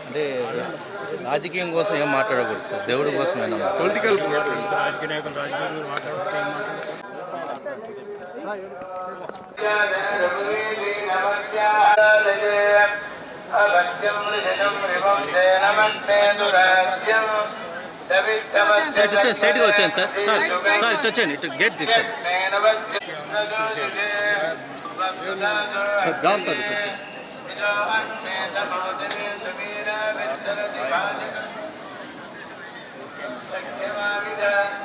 అంటే రాజకీయం కోసం ఏం మాట్లాడకూడదు సార్. దేవుడి కోసమేనా పొలిటికల్ స్ట్రైట్గా వచ్చాను సార్ సార్ సార్ ఇటు వచ్చాను ఇటు గేట్ తీస్తాను సార్ జాగ్రత్త కొంచెం మాట్లాడుకుంటూ ఉంటే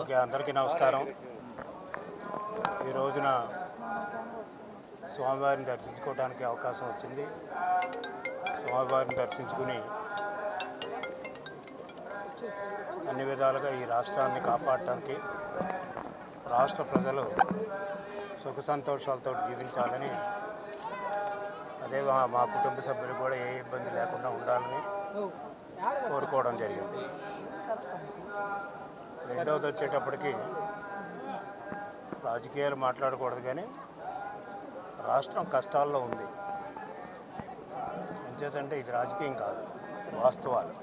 ఓకే అందరికీ నమస్కారం. ఈ రోజున స్వామివారిని దర్శించుకోవడానికి అవకాశం వచ్చింది. స్వామివారిని దర్శించుకుని అన్ని విధాలుగా ఈ రాష్ట్రాన్ని కాపాడటానికి రాష్ట్ర ప్రజలు సుఖ సంతోషాలతో జీవించాలని అదే మా కుటుంబ సభ్యులు కూడా ఏ ఇబ్బంది లేకుండా ఉండాలని కోరుకోవడం జరిగింది. రెండవది వచ్చేటప్పటికి రాజకీయాలు మాట్లాడకూడదు కానీ రాష్ట్రం కష్టాల్లో ఉంది. ఎంచేతంటే ఇది రాజకీయం కాదు వాస్తవాలు.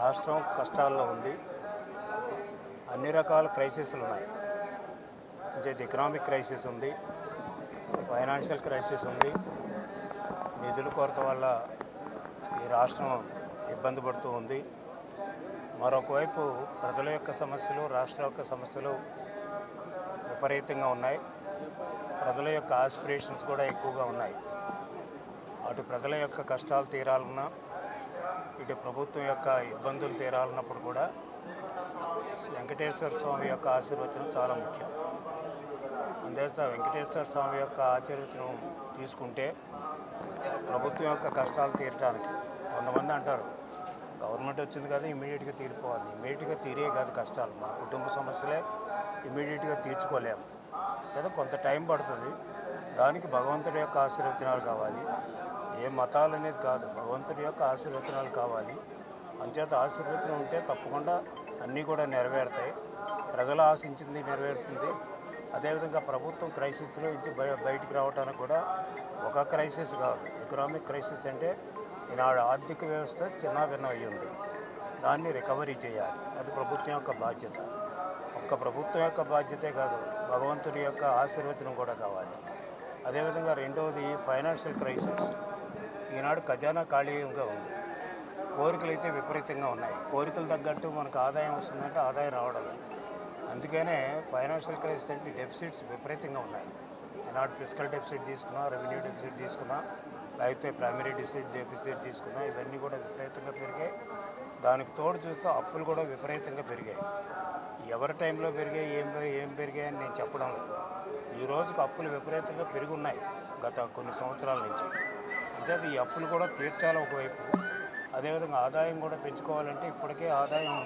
రాష్ట్రం కష్టాల్లో ఉంది. అన్ని రకాల క్రైసిస్లు ఉన్నాయి. అంటే ఎకనామిక్ క్రైసిస్ ఉంది ఫైనాన్షియల్ క్రైసిస్ ఉంది. నిధుల కొరత వల్ల ఈ రాష్ట్రం ఇబ్బంది పడుతూ ఉంది. మరొకవైపు ప్రజల యొక్క సమస్యలు రాష్ట్ర యొక్క సమస్యలు విపరీతంగా ఉన్నాయి. ప్రజల యొక్క ఆస్పిరేషన్స్ కూడా ఎక్కువగా ఉన్నాయి. అటు ప్రజల యొక్క కష్టాలు తీరాలన్నా ఇటు ప్రభుత్వం యొక్క ఇబ్బందులు తీరాలన్నప్పుడు కూడా వెంకటేశ్వర స్వామి యొక్క ఆశీర్వచనం చాలా ముఖ్యం. అందుచేత వెంకటేశ్వర స్వామి యొక్క ఆశీర్వచనం తీసుకుంటే ప్రభుత్వం యొక్క కష్టాలు తీరటానికి కొంతమంది అంటారు గవర్నమెంట్ వచ్చింది కదా ఇమీడియట్గా తీరిపోవాలి. ఇమీడియట్గా తీరే కాదు కష్టాలు. మన కుటుంబ సమస్యలే ఇమీడియట్గా తీర్చుకోలేము. కదా కొంత టైం పడుతుంది. దానికి భగవంతుడి యొక్క ఆశీర్వచనాలు కావాలి. ఏ మతాలు అనేది కాదు భగవంతుడి యొక్క ఆశీర్వచనాలు కావాలి. అంచేత ఆశీర్వచనం ఉంటే తప్పకుండా అన్నీ కూడా నెరవేరుతాయి. ప్రజలు ఆశించింది నెరవేరుతుంది. అదేవిధంగా ప్రభుత్వం క్రైసిస్లో నుంచి బయ బయటికి రావడానికి కూడా ఒక క్రైసిస్ కాదు ఎకనామిక్ క్రైసిస్ అంటే ఈనాడు ఆర్థిక వ్యవస్థ చిన్న భిన్న అయ్యింది దాన్ని రికవరీ చేయాలి. అది ప్రభుత్వం యొక్క బాధ్యత. ఒక్క ప్రభుత్వం యొక్క బాధ్యతే కాదు భగవంతుడి యొక్క ఆశీర్వచనం కూడా కావాలి. అదేవిధంగా రెండవది ఫైనాన్షియల్ క్రైసిస్. ఈనాడు ఖజానా ఖాళీగా ఉంది. కోరికలు అయితే విపరీతంగా ఉన్నాయి. కోరికలు తగ్గట్టు మనకు ఆదాయం వస్తుందంటే ఆదాయం రావడం లేదు. అందుకనే ఫైనాన్షియల్ క్రైసిస్ అంటే డెఫిసిట్స్ విపరీతంగా ఉన్నాయి. ఈనాడు ఫిజికల్ డెఫిసిట్ తీసుకున్నా రెవెన్యూ డెఫిసిట్ తీసుకున్నా లేకపోతే ప్రైమరీ డిసిట్ డెఫిసిట్ తీసుకున్నా ఇవన్నీ కూడా విపరీతంగా పెరిగాయి. దానికి తోడు చూస్తే అప్పులు కూడా విపరీతంగా పెరిగాయి. ఎవరి టైంలో పెరిగాయి ఏం ఏం పెరిగాయి అని నేను చెప్పడం లేదు. ఈ రోజుకి అప్పులు విపరీతంగా పెరిగి ఉన్నాయి గత కొన్ని సంవత్సరాల నుంచి. అంతే ఈ అప్పులు కూడా తీర్చాలి ఒకవైపు. అదేవిధంగా ఆదాయం కూడా పెంచుకోవాలంటే ఇప్పటికే ఆదాయం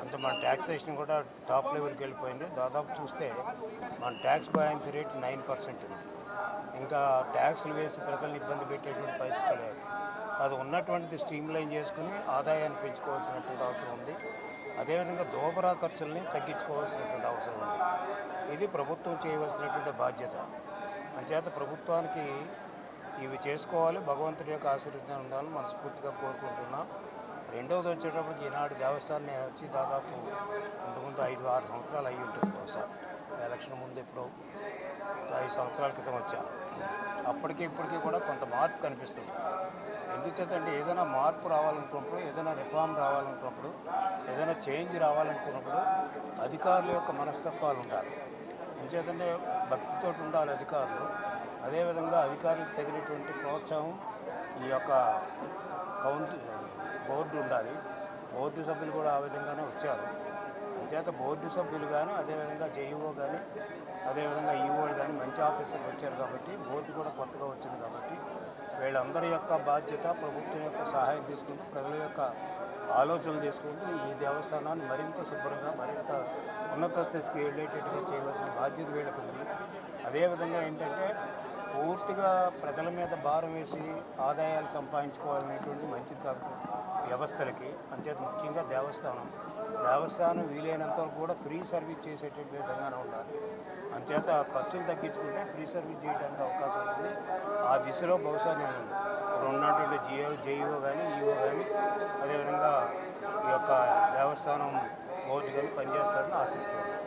అంత మన ట్యాక్సేషన్ కూడా టాప్ లెవెల్కి వెళ్ళిపోయింది. దాదాపు చూస్తే మన ట్యాక్స్ బయాన్స్ రేట్ నైన్ పర్సెంట్ ఉంది. ఇంకా ట్యాక్స్లు వేసి ప్రజలను ఇబ్బంది పెట్టేటువంటి పరిస్థితి లేదు అది ఉన్నటువంటిది స్ట్రీమ్ లైన్ చేసుకుని ఆదాయాన్ని పెంచుకోవాల్సినటువంటి అవసరం ఉంది. అదేవిధంగా దోబరా ఖర్చుల్ని తగ్గించుకోవాల్సినటువంటి అవసరం ఉంది. ఇది ప్రభుత్వం చేయవలసినటువంటి బాధ్యత. అంచేత ప్రభుత్వానికి ఇవి చేసుకోవాలి. భగవంతుడి యొక్క ఆశీర్వచనం ఉండాలని మనస్ఫూర్తిగా కోరుకుంటున్నాం. రెండవది వచ్చేటప్పటికి ఈనాడు దేవస్థానం వచ్చి దాదాపు ఇంతకుముందు ఐదు ఆరు సంవత్సరాలు అయ్యి ఉంటుంది బహుశా. ఎలక్షన్ ముందు ఎప్పుడో ఐదు సంవత్సరాల క్రితం వచ్చా. అప్పటికి ఇప్పటికీ కూడా కొంత మార్పు కనిపిస్తుంది. ఎందుచేతంటే ఏదైనా మార్పు రావాలనుకున్నప్పుడు ఏదైనా రిఫార్మ్ రావాలనుకున్నప్పుడు ఏదైనా చేంజ్ రావాలనుకున్నప్పుడు అధికారుల యొక్క మనస్తత్వాలు ఉండాలి. ఎందుచేతంటే భక్తితో ఉండాలి అధికారులు. అదేవిధంగా అధికారులకు తగినటువంటి ప్రోత్సాహం ఈ యొక్క కౌన్సి బోర్డు ఉండాలి. బోర్డు సభ్యులు కూడా ఆ విధంగానే వచ్చారు. అంచేత బోర్డు సభ్యులు కానీ అదేవిధంగా జేఈఓ కానీ అదేవిధంగా ఈఓలు కానీ మంచి ఆఫీసర్లు వచ్చారు కాబట్టి బోర్డు కూడా కొత్తగా వచ్చింది కాబట్టి వీళ్ళందరి యొక్క బాధ్యత ప్రభుత్వం యొక్క సహాయం తీసుకుంటూ ప్రజల యొక్క ఆలోచనలు తీసుకుంటూ ఈ దేవస్థానాన్ని మరింత శుభ్రంగా మరింత ఉన్నత స్థితికి వెళ్ళేటట్టుగా చేయవలసిన బాధ్యత వీళ్ళకు ఉంది అదేవిధంగా ఏంటంటే పూర్తిగా ప్రజల మీద భారం వేసి ఆదాయాలు సంపాదించుకోవాలనేటువంటి మంచిది కాదు వ్యవస్థలకి అంచేత ముఖ్యంగా దేవస్థానం. దేవస్థానం వీలైనంత వరకు కూడా ఫ్రీ సర్వీస్ చేసేటట్టు విధంగానే ఉండాలి. అంచేత ఖర్చులు తగ్గించుకుంటే ఫ్రీ సర్వీస్ చేయడానికి అవకాశం ఉంటుంది. ఆ దిశలో బహుశా నేను ఇప్పుడు ఉన్నటువంటి జియో జేఈఓ కానీ ఈఓ కానీ అదేవిధంగా ఈ యొక్క దేవస్థానం బోర్డు కానీ పనిచేస్తారని ఆశిస్తున్నాను.